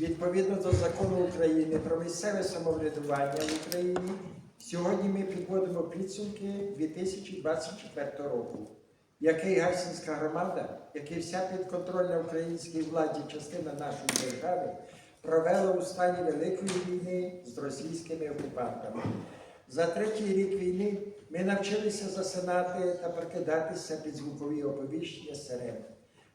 Відповідно до закону України про місцеве самоврядування в Україні, сьогодні ми підводимо підсумки 2024 року, який Гайсинська громада, як і вся підконтрольна українській владі частина нашої держави, провела у стані Великої війни з російськими окупантами. За третій рік війни ми навчилися засинати та прокидатися під звукові оповіщення сирен.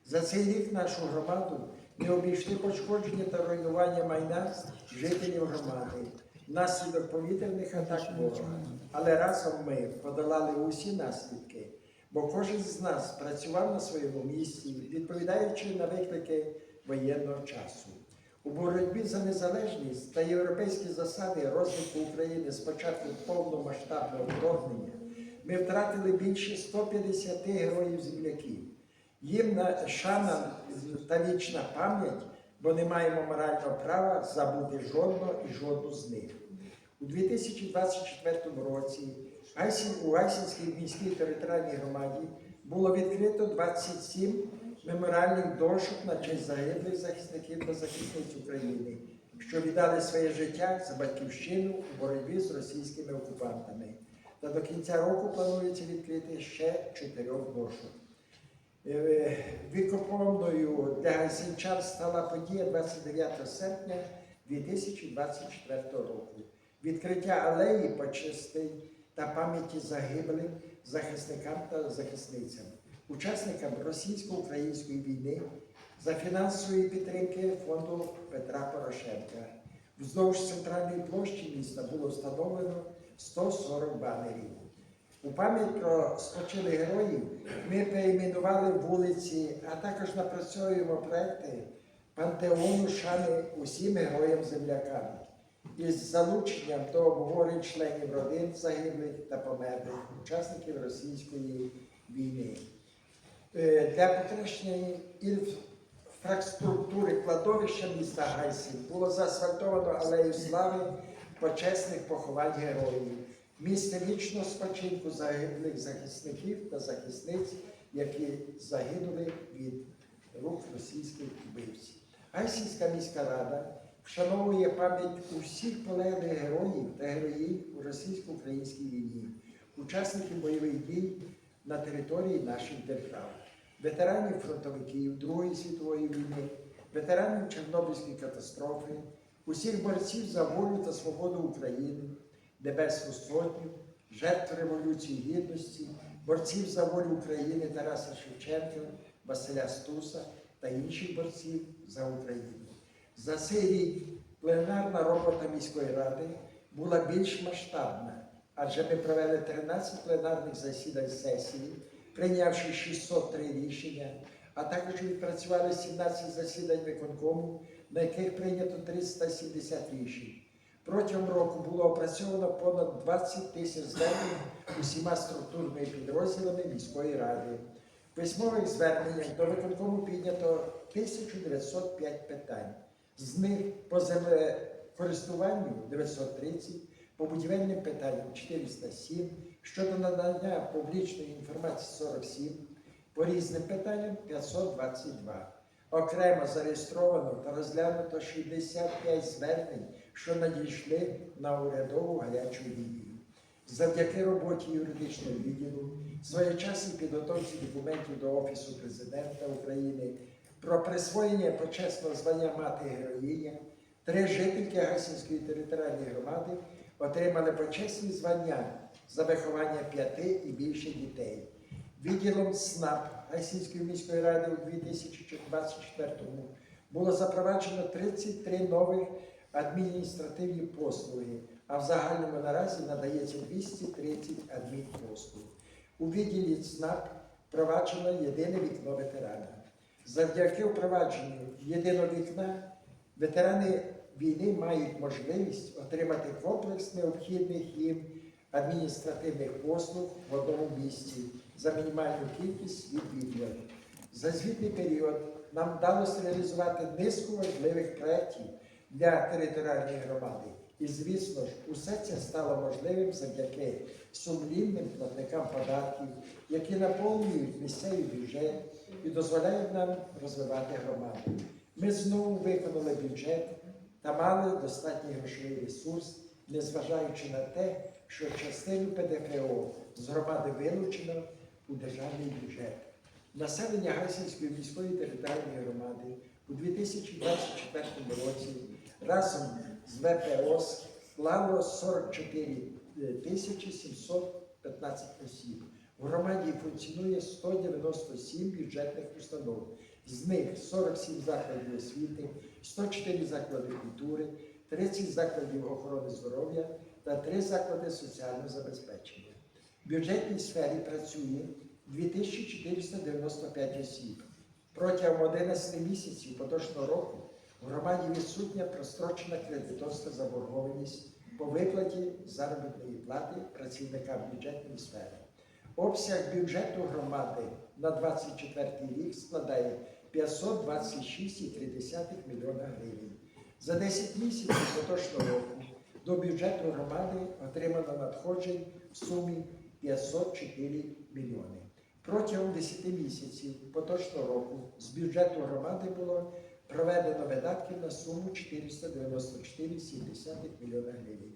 За цей рік нашу громаду не обійшли пошкодження та руйнування майна жителів громади внаслідок повітряних атак ворога. Але разом ми подолали усі наслідки, бо кожен з нас працював на своєму місці, відповідаючи на виклики воєнного часу. У боротьбі за незалежність та європейські засади розвитку України з початку повномасштабного вторгнення ми втратили більше 150 героїв земляків. Їм на шана та вічна пам'ять, бо не маємо морального права забути жодного і жодну з них. У 2024 році у Гайсінській міській територіальній громаді було відкрито 27 меморіальних дошок на честь загиблих захисників та захисниць України, що віддали своє життя за батьківщину у боротьбі з російськими окупантами. Та до кінця року планується відкрити ще чотирьох дошок. Е, Вікоповною для гайсинчан стала подія 29 серпня 2024 року. Відкриття алеї почестей та пам'яті загиблим захисникам та захисницям, учасникам російсько-української війни за фінансової підтримки фонду Петра Порошенка. Вздовж центральної площі міста було встановлено 140 банерів. У пам'ять про спочилих героїв ми перейменували вулиці, а також напрацьовуємо проекти пантеону шани усім героям-землякам із залученням до обговорень членів родин загиблих та померлих, учасників російської війни. Е, Для покращення інфраструктури кладовища міста Гайсин було заасфальтовано алею слави почесних поховань героїв, місце вічного спочинку загиблих захисників та захисниць, які загинули від рук російських вбивців. Гайсинська міська рада вшановує пам'ять усіх полеглих героїв та героїв у російсько-українській війні, учасників бойових дій на території наших держав, ветеранів фронтовиків Другої світової війни, ветеранів Чорнобильської катастрофи, усіх борців за волю та свободу України, Небесну Сотню, жертв Революції Гідності, борців за волю України Тараса Шевченка, Василя Стуса та інших борців за Україну. За цей рік пленарна робота міської ради була більш масштабна, адже ми провели 13 пленарних засідань сесії, прийнявши 603 рішення, а також відпрацювали 17 засідань виконкому, на яких прийнято 370 рішень. Протягом року було опрацьовано понад 20 тисяч звернень усіма структурними підрозділами міської ради. Письмових зверненнях до виконкому піднято 1905 питань. З них по землекористуванню 930, по будівельним питанням 407, щодо надання публічної інформації 47, по різним питанням 522. Окремо зареєстровано та розглянуто 65 звернень, що надійшли на урядову гарячу лінію. Завдяки роботі юридичного відділу, своєчасній підготовці документів до Офісу президента України про присвоєння почесного звання мати героїня, три жительки Гасінської територіальної громади отримали почесні звання за виховання п'яти і більше дітей. Відділом СНАП Гайсінської міської ради у 2024 було запроваджено 33 нових адміністративні послуги, а в загальному наразі надається 230 адмінпослуг. У відділі СНАП впроваджено єдине вікно ветерана. Завдяки впровадженню єдиного вікна ветерани війни мають можливість отримати комплекс необхідних їм адміністративних послуг в одному місці за мінімальну кількість відвідувань. За звітний період нам вдалося реалізувати низку важливих проєктів для територіальної громади. І, звісно ж, усе це стало можливим завдяки сумлінним платникам податків, які наповнюють місцевий бюджет і дозволяють нам розвивати громаду. Ми знову виконали бюджет та мали достатній грошовий ресурс, незважаючи на те, що частину ПДФО з громади вилучено у державний бюджет. Населення Гайсинської міської територіальної громади у 2024 році разом з ВПО склало 44 тисячі 715 осіб. В громаді функціонує 197 бюджетних установ. З них 47 закладів освіти, 104 заклади культури, 30 закладів охорони здоров'я та 3 заклади соціального забезпечення. В бюджетній сфері працює 2495 осіб. Протягом 11 місяців поточного року в громаді відсутня прострочена кредиторська заборгованість по виплаті заробітної плати працівникам бюджетної сфери. Обсяг бюджету громади на 24 рік складає 526,3 мільйона гривень. За 10 місяців поточного року до бюджету громади отримано надходжень в сумі 504 мільйони. Протягом 10 місяців поточного року з бюджету громади було проведено видатків на суму 494,7 мільйона гривень.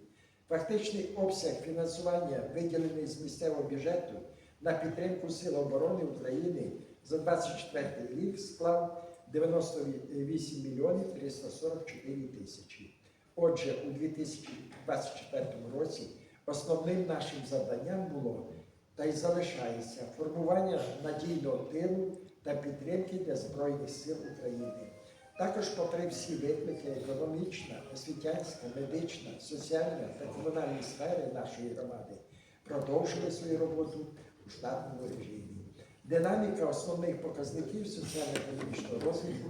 Фактичний обсяг фінансування, виділений з місцевого бюджету на підтримку Сил оборони України за 24 рік склав 98 мільйонів 344 тисячі. Отже, у 2024 році основним нашим завданням було та й залишається формування надійного тилу та підтримки для Збройних сил України. Також, попри всі виклики, економічна, освітянська, медична, соціальна та комунальні сфери нашої громади продовжили свою роботу у штатному режимі. Динаміка основних показників соціально-економічного розвитку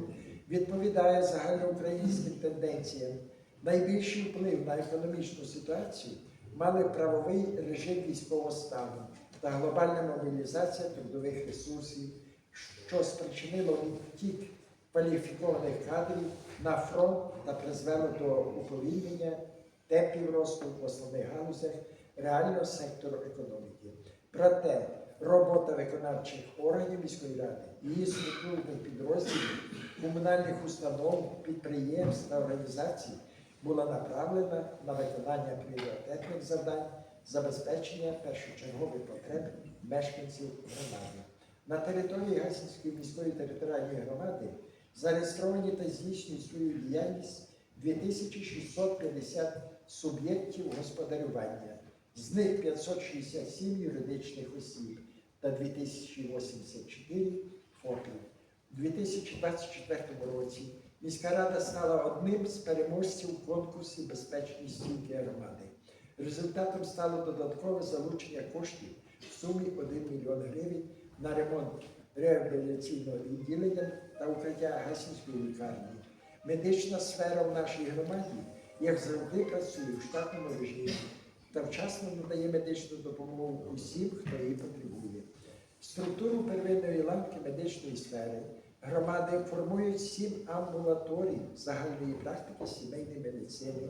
відповідає загальноукраїнським тенденціям. Найбільший вплив на економічну ситуацію мали правовий режим військового стану та глобальна мобілізація трудових ресурсів, що спричинило відтік кваліфікованих кадрів на фронт та призвело до уповільнення темпів росту в основних галузях реального сектору економіки. Проте робота виконавчих органів міської ради, її структурних підрозділів, комунальних установ, підприємств та організацій була направлена на виконання пріоритетних завдань забезпечення першочергових потреб мешканців громади. На території Гасінської міської територіальної громади зареєстровані та здійснюють свою діяльність 2650 суб'єктів господарювання, з них 567 юридичних осіб та 2084 ФОПів. У 2024 році міська рада стала одним з переможців конкурсу безпечної стінки громади. Результатом стало додаткове залучення коштів в сумі 1 мільйон гривень на ремонт реабілітаційного відділення та укриття Гасінської лікарні. Медична сфера в нашій громаді, як завжди, працює в штатному режимі та вчасно надає медичну допомогу усім, хто її потребує. Структуру первинної ланки медичної сфери громади формують 7 амбулаторій загальної практики сімейної медицини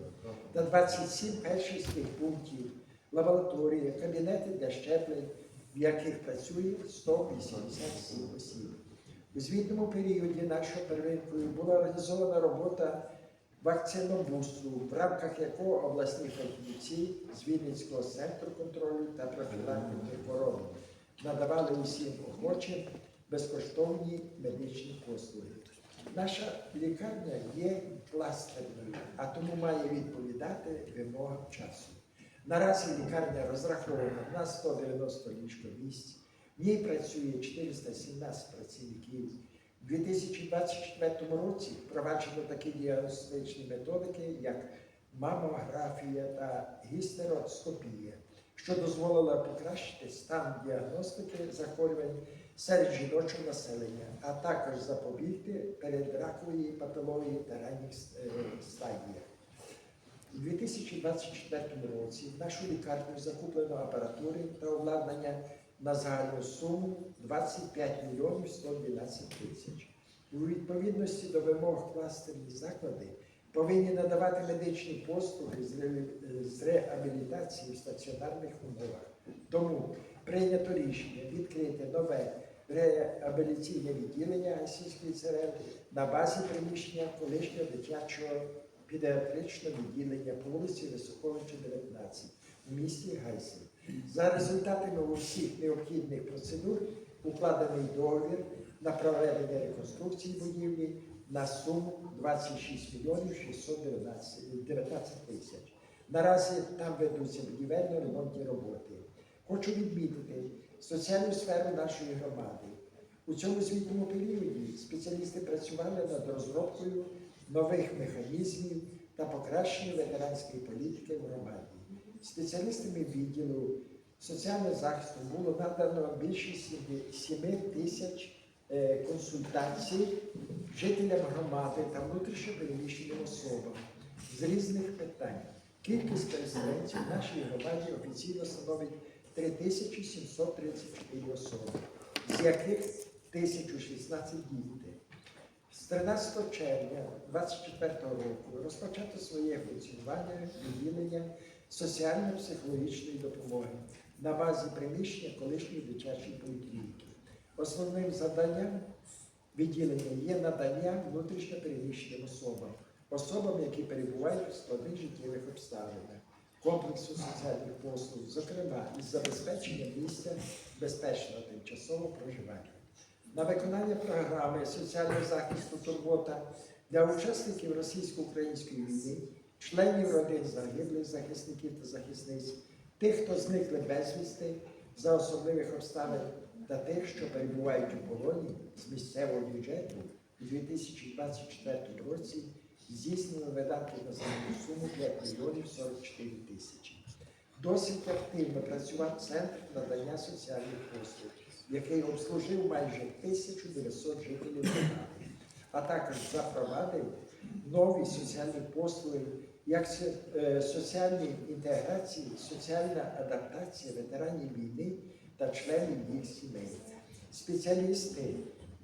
та 27 фельдшерських пунктів, лабораторії, кабінети для щеплень, в яких працює 187 осіб. У звітному періоді нашою первинкою була організована робота вакцинобусу, в рамках якого обласні фахівці з Вінницького центру контролю та профілактики хвороб надавали усім охочим безкоштовні медичні послуги. Наша лікарня є кластерною, а тому має відповідати вимогам часу. Наразі лікарня розрахована на 190 ліжковісць, в ній працює 417 працівників. У 2024 році впроваджено такі діагностичні методики, як мамографія та гістероскопія, що дозволило покращити стан діагностики захворювань серед жіночого населення, а також запобігти передракової патології та ранніх е, стадіях. У 2024 році в нашу лікарню закуплено апаратури та обладнання на загальну суму 25 мільйонів 112 тисяч. У відповідності до вимог кластерні заклади повинні надавати медичні послуги з реабілітації в стаціонарних умовах. Тому прийнято рішення відкрити нове реабілітаційне відділення Гайсинської ЦРЛ на базі приміщення колишнього дитячого педіатричного відділення по вулиці Високовича, 19 у місті Гайсин. За результатами усіх необхідних процедур укладений договір на проведення реконструкції будівлі на суму 26 мільйонів 619 19 тисяч. Наразі там ведуться будівельно-ремонтні роботи. Хочу відмітити соціальну сферу нашої громади. У цьому звітному періоді спеціалісти працювали над розробкою нових механізмів та покращенням ветеранської політики в громаді. Спеціалістами відділу соціального захисту було надано більше 7 тисяч е, консультацій жителям громади та внутрішньопереміщеним особам з різних питань. Кількість переселенців в нашій громаді офіційно становить 3734 особи, з яких 1016 діти. З 13 червня 2024 року розпочато своє функціонування відділення соціально-психологічної допомоги на базі приміщення колишньої дитячої поліклініки. Основним завданням відділення є надання внутрішньо переміщеним особам, особам, які перебувають у складних життєвих обставинах, комплексу соціальних послуг, зокрема із забезпеченням місця безпечного тимчасового проживання. На виконання програми соціального захисту турбота для учасників російсько-української війни, членів родин загиблих захисників та захисниць, тих, хто зникли безвісти за особливих обставин, та тих, що перебувають у полоні з місцевого бюджету у 2024 році здійснено видатки на загальну суму 5 мільйонів 44 тисячі. Досить активно працював центр надання соціальних послуг, який обслужив майже 1900 жителів громади, а також запровадив нові соціальні послуги, як е, соціальні інтеграції, соціальна адаптація ветеранів війни та членів їх сімей. Спеціалісти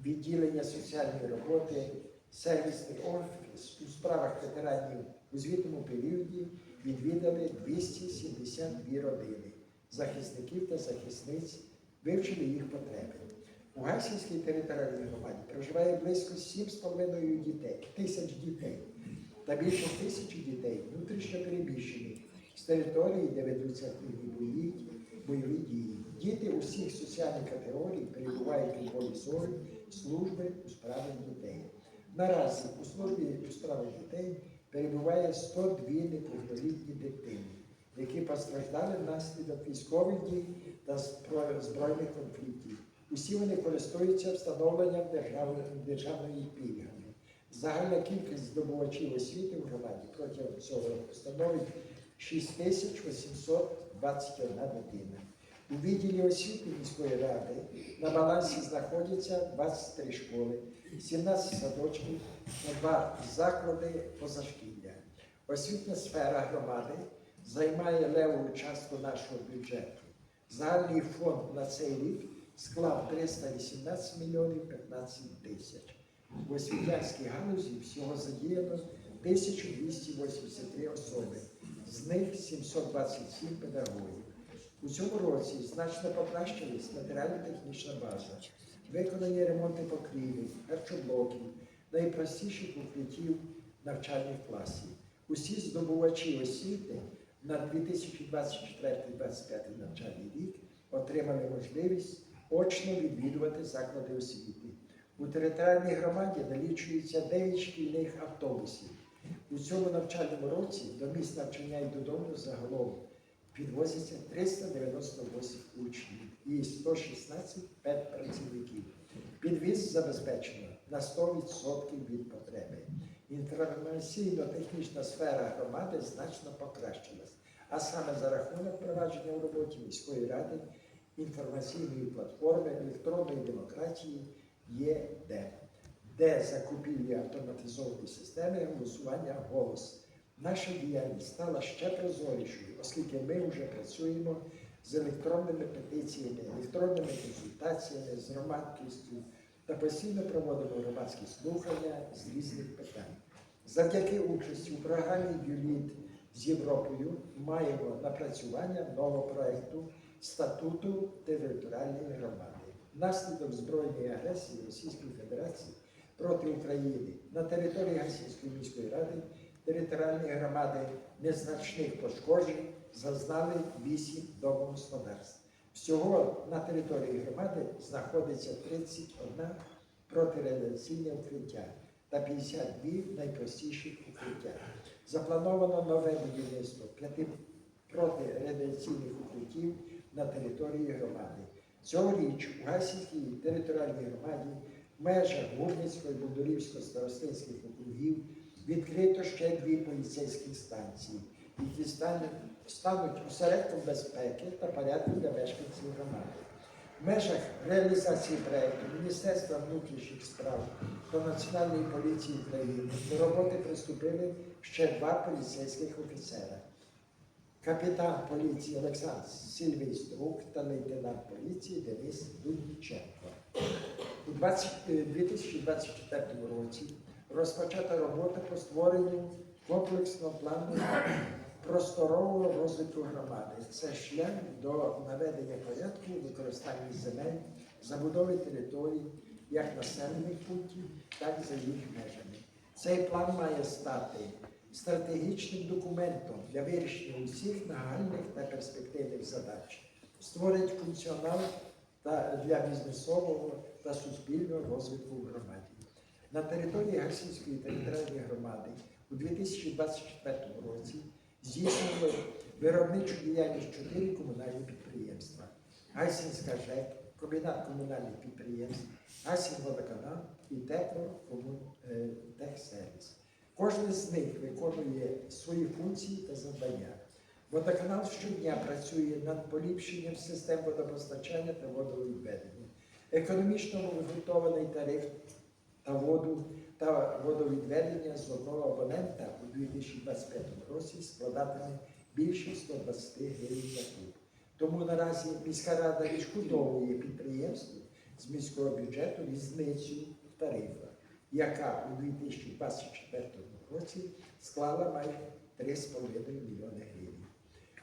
відділення соціальної роботи, сервісний офіс у справах ветеранів у звітному періоді відвідали 272 родини захисників та захисниць, вивчили їх потреби. У Гайсинській територіальній громаді проживає близько 7,5 дітей, тисяч дітей та більше тисячі дітей внутрішньо переміщених з території, де ведуться активні бої, бойові дії. Діти усіх соціальних категорій перебувають у полі зору служби у справах дітей. Наразі у службі у справах дітей перебуває 102 неповнолітні дитини, які постраждали внаслідок військових дій та збройних конфліктів. Усі вони користуються встановленням державної, пільгами. Загальна кількість здобувачів освіти в громаді протягом цього року становить 6821 дитина. У відділі освіти міської ради на балансі знаходяться 23 школи, 17 садочків та два заклади позашкілля. Освітня сфера громади займає леву частку нашого бюджету. Загальний фонд на цей рік склав 318 мільйонів 15 тисяч. В освітянській галузі всього задіяно 1283 особи, з них 727 педагогів. У цьому році значно покращилась матеріально-технічна база, виконані ремонти покрівель, харчоблоків, найпростіших укриттів навчальних класів. Усі здобувачі освіти на 2024-2025 навчальний рік отримали можливість очно відвідувати заклади освіти. У територіальній громаді налічується 9 шкільних автобусів. У цьому навчальному році до місць навчання і додому загалом підвозиться 398 учнів і 116 педпрацівників. Підвіз забезпечено на 100% від потреби. Інформаційно-технічна сфера громади значно покращилась, а саме за рахунок впровадження у роботі міської ради інформаційної платформи електронної демократії ЄД, де закупівлі автоматизованої системи голосування голос. Наша діяльність стала ще прозорішою, оскільки ми вже працюємо з електронними петиціями, електронними консультаціями, з громадськістю та постійно проводимо громадські слухання з різних питань. Завдяки участі у програмі ЮЛІТ з Європою маємо напрацювання нового проєкту статуту територіальної громади. внаслідок збройної агресії Російської Федерації проти України на території Гасінської міської ради територіальної громади незначних пошкоджень зазнали 8 домогосподарств. Всього на території громади знаходиться 31 протирадіаційне укриття та 52 найпростіші укриття. Заплановано нове будівництво п'яти протирадіаційних укриттів на території громади. Цьогоріч у Гасінській територіальній громаді в межах Губницького і Бундурівського старостинських округів відкрито ще дві поліцейські станції, які стануть, осередком безпеки та порядку для мешканців громади. В межах реалізації проекту Міністерства внутрішніх справ та Національної поліції України до роботи приступили ще два поліцейських офіцера. Капітан поліції Олександр Сильвійструк та лейтенант поліції Денис Дудніченко. У 20 е, 2024 році розпочата робота по створенню комплексного плану просторового розвитку громади. Це шлях до наведення порядку у використанні земель, забудови територій як населених пунктів, так і за їх межами. Цей план має стати стратегічним документом для вирішення усіх нагальних та перспективних задач, створить функціонал для бізнесового та суспільного розвитку в громаді. На території Гасінської територіальної громади у 2024 році здійснили виробничу діяльність чотири комунальні підприємства: Гайсінська ЖЕК, комбінат комунальних підприємств, Гайсінводоканал і Теплокомунтехсервіс. Кожен з них виконує свої функції та завдання. Водоканал щодня працює над поліпшенням систем водопостачання та водовідведення. Економічно обґрунтований тариф та воду та водовідведення з одного абонента у 2025 році складатиме більше 120 гривень за куб. Тому наразі міська рада відшкодовує підприємству з міського бюджету різницю в тарифах, яка у 2024 році склала майже 3,5 мільйони гривень.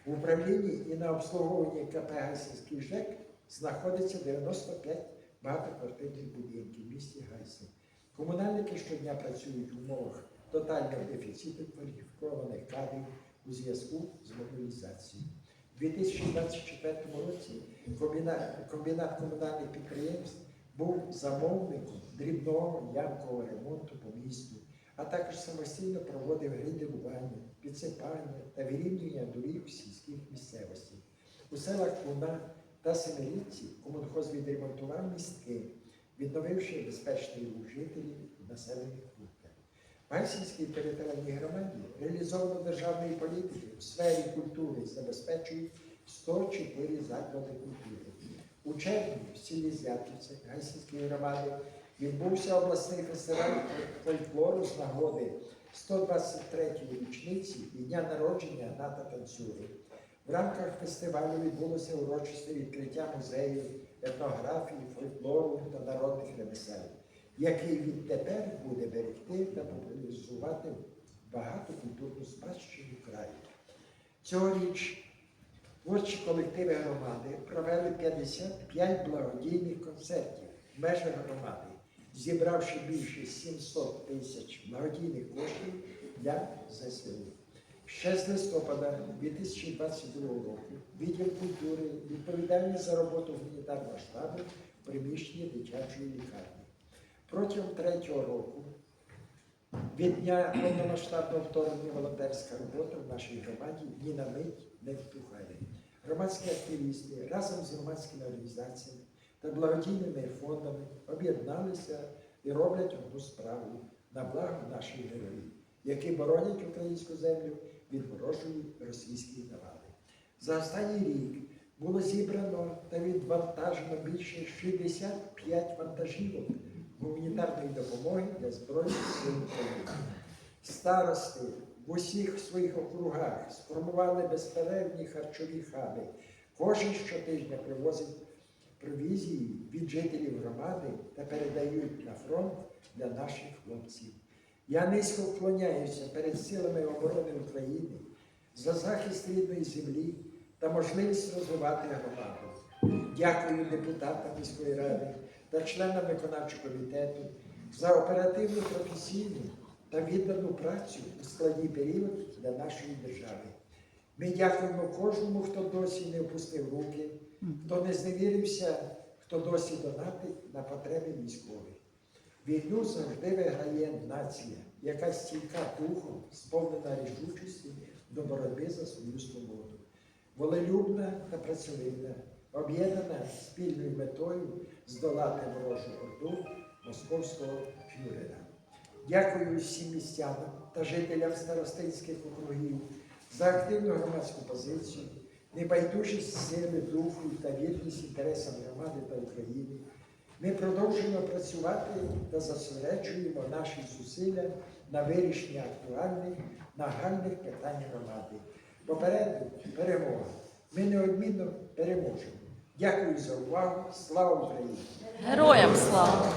В управлінні і на обслуговуванні КП Гайсинський ЖЕК знаходиться 95 багатоквартирних будинків в місті Гайсин. Комунальники щодня працюють в умовах тотального дефіциту кваліфікованих кадрів у зв'язку з мобілізацією. У 2024 році комбінат, комунальних підприємств був замовником дрібного ямкового ремонту по місту, а також самостійно проводив грейдерування, підсипання та вирівнювання доріг в сільських місцевостях. У селах Луна та Семирівці комунхоз відремонтував містки, відновивши безпечний рух жителів населених пунктах. В Гайсінській територіальній громаді реалізовано державної політики в сфері культури забезпечують 104 заклади культури. У червні в селі Звятівці Гайсінської громади відбувся обласний фестиваль фольклору з нагоди 123-ї річниці і дня народження НАТО танцюри. В рамках фестивалю відбулося урочисте відкриття музею етнографії, фольклору та народних ремесел, який відтепер буде берегти та популяризувати багатокультурну спадщину краю. Цьогоріч творчі колективи громади провели 55 благодійних концертів в межах громади, зібравши більше 700 тисяч благодійних коштів для ЗСУ. Ще з листопада 2022 року відділ культури відповідальний за роботу гуманітарного штабу в приміщенні дитячої лікарні. Протягом третього року від дня повномасштабного вторгнення волонтерська робота в нашій громаді ні на мить не втухає. Громадські активісти разом з громадськими організаціями та благодійними фондами об'єдналися і роблять одну справу на благо наших героїв, які боронять українську землю від ворожої російської навали. За останній рік було зібрано та відвантажено більше 65 вантажівок гуманітарної допомоги для Збройних сил України. Старости в усіх своїх округах сформували безперервні харчові хаби. Кожен щотижня привозить провізії від жителів громади та передають на фронт для наших хлопців. Я низько вклоняюся перед силами оборони України за захист рідної землі та можливість розвивати громаду. Дякую депутатам міської ради та членам виконавчого комітету за оперативну професійну та віддану працю у складний період для нашої держави. Ми дякуємо кожному, хто досі не опустив руки, хто не зневірився, хто досі донатить на потреби військових. Війну завжди виграє нація, яка стійка духом, сповнена рішучості до боротьби за свою свободу. Волелюбна та працьовита, об'єднана спільною метою здолати ворожу орду московського фюрера. Дякую всім містянам та жителям старостинських округів за активну громадську позицію, небайдужість сили духу та вірність інтересам громади та України. Ми продовжуємо працювати та зосереджуємо наші зусилля на вирішення актуальних, нагальних питань громади. Попереду перемога. Ми неодмінно переможемо. Дякую за увагу. Слава Україні! Героям слава!